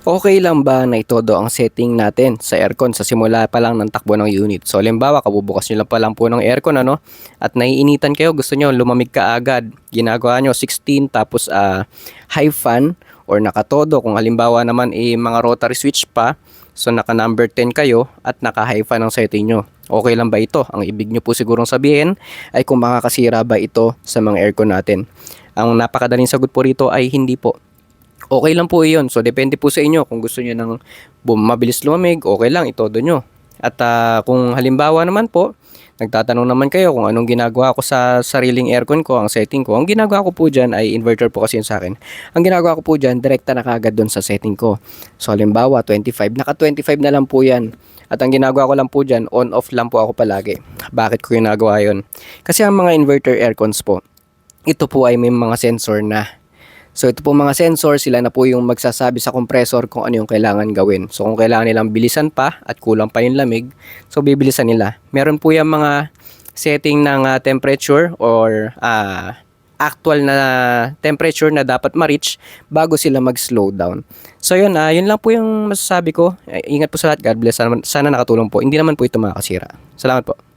Okay lang ba na itodo ang setting natin sa aircon sa simula pa lang ng takbo ng unit? So, halimbawa, kabubukas nyo lang pa lang po ng aircon, ano? At naiinitan kayo, gusto nyo lumamig ka agad. Ginagawa nyo 16 tapos ah, high fan or nakatodo. Kung halimbawa naman eh, mga rotary switch pa, so naka number 10 kayo at naka high fan ang setting nyo. Okay lang ba ito? Ang ibig nyo po sigurong sabihin ay kung makakasira ba ito sa mga aircon natin. Ang napakadaling sagot po rito ay hindi po okay lang po iyon. So, depende po sa inyo. Kung gusto nyo ng mabilis lumamig, okay lang, itodo nyo. At ah, kung halimbawa naman po, nagtatanong naman kayo kung anong ginagawa ko sa sariling aircon ko, ang setting ko. Ang ginagawa ko po dyan ay inverter po kasi yun sa akin. Ang ginagawa ko po dyan, direkta na kagad doon sa setting ko. So, halimbawa, 25. Naka 25 na lang po yan. At ang ginagawa ko lang po dyan, on-off lang po ako palagi. Bakit ko ginagawa yun? Kasi ang mga inverter aircons po, ito po ay may mga sensor na So ito po mga sensor, sila na po yung magsasabi sa compressor kung ano yung kailangan gawin. So kung kailangan nilang bilisan pa at kulang pa yung lamig, so bibilisan nila. Meron po yung mga setting ng ah, temperature or ah, actual na temperature na dapat ma-reach bago sila mag-slow down. So yun, ah, yun lang po yung masasabi ko. Eh, Ingat po sa lahat. God bless. Sana, sana nakatulong po. Hindi naman po ito makakasira. Salamat po.